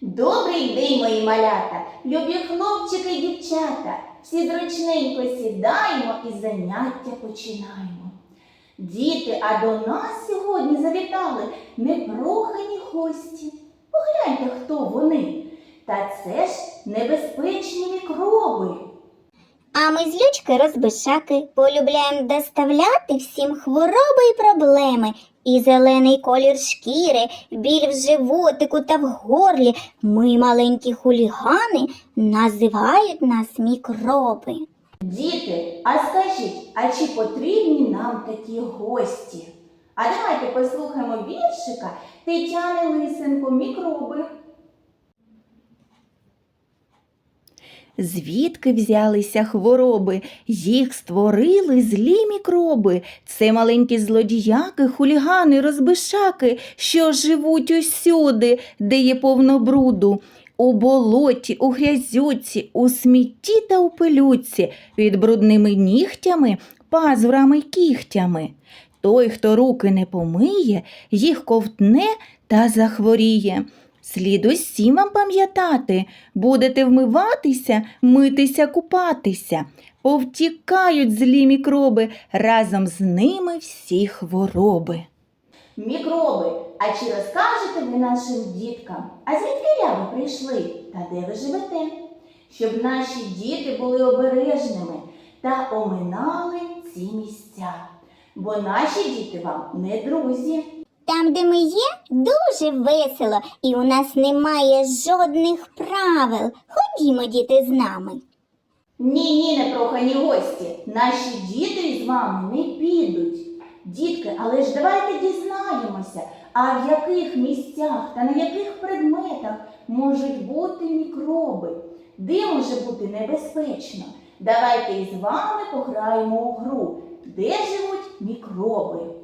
Добрий день, мої малята, любі хлопчики і дівчата. Всі зручненько сідаємо і заняття починаємо. Діти, а до нас сьогодні завітали непрохані гості. Погляньте, хто вони. Та це ж небезпечні мікроби. А ми з Лючки розбишаки полюбляємо доставляти всім хвороби і проблеми. І зелений колір шкіри, біль в животику та в горлі. Ми, маленькі хулігани, називають нас мікроби. Діти, а скажіть, а чи потрібні нам такі гості? А давайте послухаємо віршика Тетяни Лисенко мікроби. Звідки взялися хвороби? Їх створили злі мікроби. Це маленькі злодіяки, хулігани, розбишаки, що живуть усюди, де є повно бруду. У болоті, у грязюці, у смітті та у пилюці, під брудними нігтями, пазурами й кігтями. Той, хто руки не помиє, їх ковтне та захворіє. Слід усім вам пам'ятати, будете вмиватися, митися, купатися. Повтікають злі мікроби, разом з ними всі хвороби. Мікроби, а чи розкажете ви нашим діткам, а звідки ви прийшли та де ви живете? Щоб наші діти були обережними та оминали ці місця. Бо наші діти вам не друзі. Там, де ми є, дуже весело, і у нас немає жодних правил. Ходімо, діти, з нами. Ні, ні, непрохані гості. Наші діти з вами не підуть. Дітки, але ж давайте дізнаємося, а в яких місцях та на яких предметах можуть бути мікроби? Де може бути небезпечно? Давайте із вами пограємо у гру. Де живуть мікроби?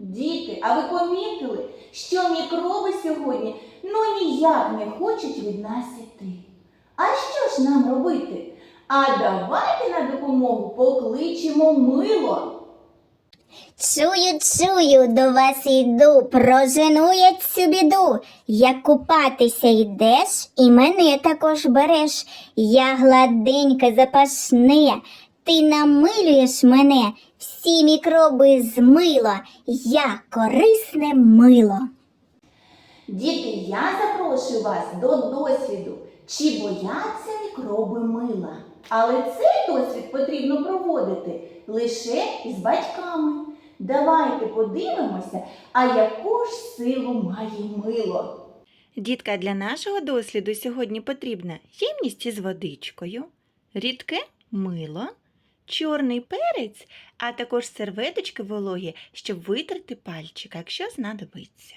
Діти, а ви помітили, що мікроби сьогодні ну ніяк не хочуть від нас іти. А що ж нам робити? А давайте на допомогу покличемо мило. Чую, чую, до вас йду, прожену я цю біду. Як купатися йдеш, і мене також береш. Я гладенька запашне, ти намилюєш мене, всі мікроби змило, я корисне мило. Діти, я запрошую вас до досвіду, чи бояться мікроби мила. Але цей досвід потрібно проводити лише із батьками. Давайте подивимося, а яку ж силу має мило. Дітка, для нашого досліду сьогодні потрібна ємність із водичкою, рідке мило, чорний перець, а також серветочки вологі, щоб витерти пальчик, якщо знадобиться.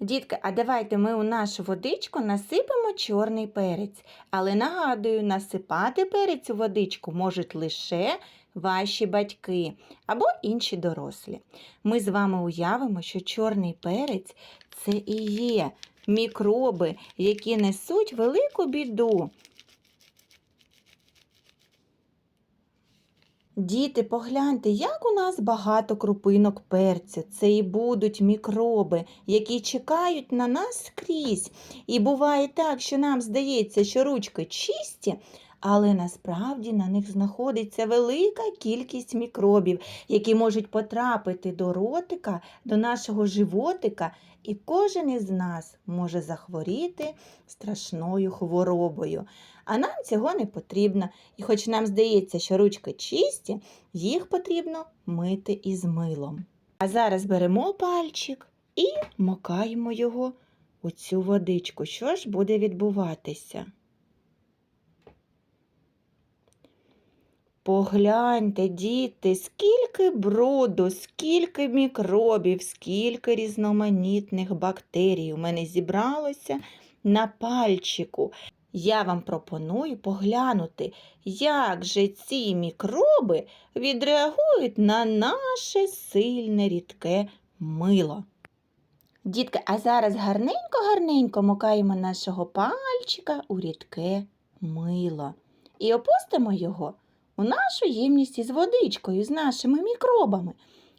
Дітки, а давайте ми у нашу водичку насипемо чорний перець. Але нагадую, насипати перець у водичку можуть лише ваші батьки або інші дорослі. Ми з вами уявимо, що чорний перець це і є мікроби, які несуть велику біду. Діти, погляньте, як у нас багато крупинок перцю. Це і будуть мікроби, які чекають на нас скрізь. І буває так, що нам здається, що ручки чисті, але насправді на них знаходиться велика кількість мікробів, які можуть потрапити до ротика, до нашого животика, і кожен із нас може захворіти страшною хворобою. А нам цього не потрібно. І хоч нам здається, що ручки чисті, їх потрібно мити із милом. А зараз беремо пальчик і мокаємо його у цю водичку. Що ж буде відбуватися? Погляньте, діти, скільки бруду, скільки мікробів, скільки різноманітних бактерій у мене зібралося на пальчику. Я вам пропоную поглянути, як же ці мікроби відреагують на наше сильне рідке мило. Дітки, а зараз гарненько-гарненько мокаємо нашого пальчика у рідке мило і опустимо його у нашу ємність із водичкою, з нашими мікробами,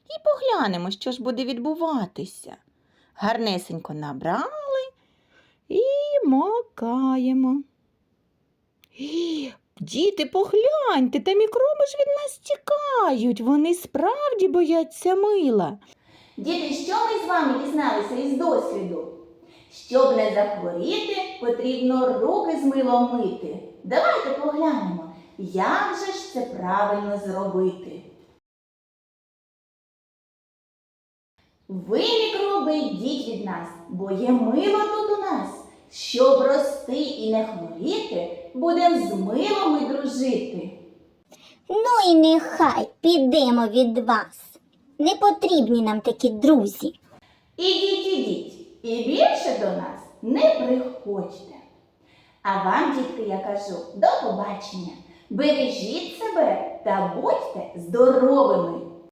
і поглянемо, що ж буде відбуватися. Гарнесенько набрали і мокаємо. Діти, погляньте, та мікроби ж від нас тікають. Вони справді бояться мила. Діти, що ми з вами дізналися із досвіду? Щоб не захворіти, потрібно руки з милом мити. Давайте поглянемо, як же ж це правильно зробити. Ви, мікроби, йдіть від нас, бо є мило тут у нас. Щоб рости і не хворіти, будем з милом ми дружити. Ну і нехай підемо від вас. Не потрібні нам такі друзі. Ідіть, ідіть, і більше до нас не приходьте. А вам, дітки, я кажу, до побачення. Бережіть себе та будьте здоровими.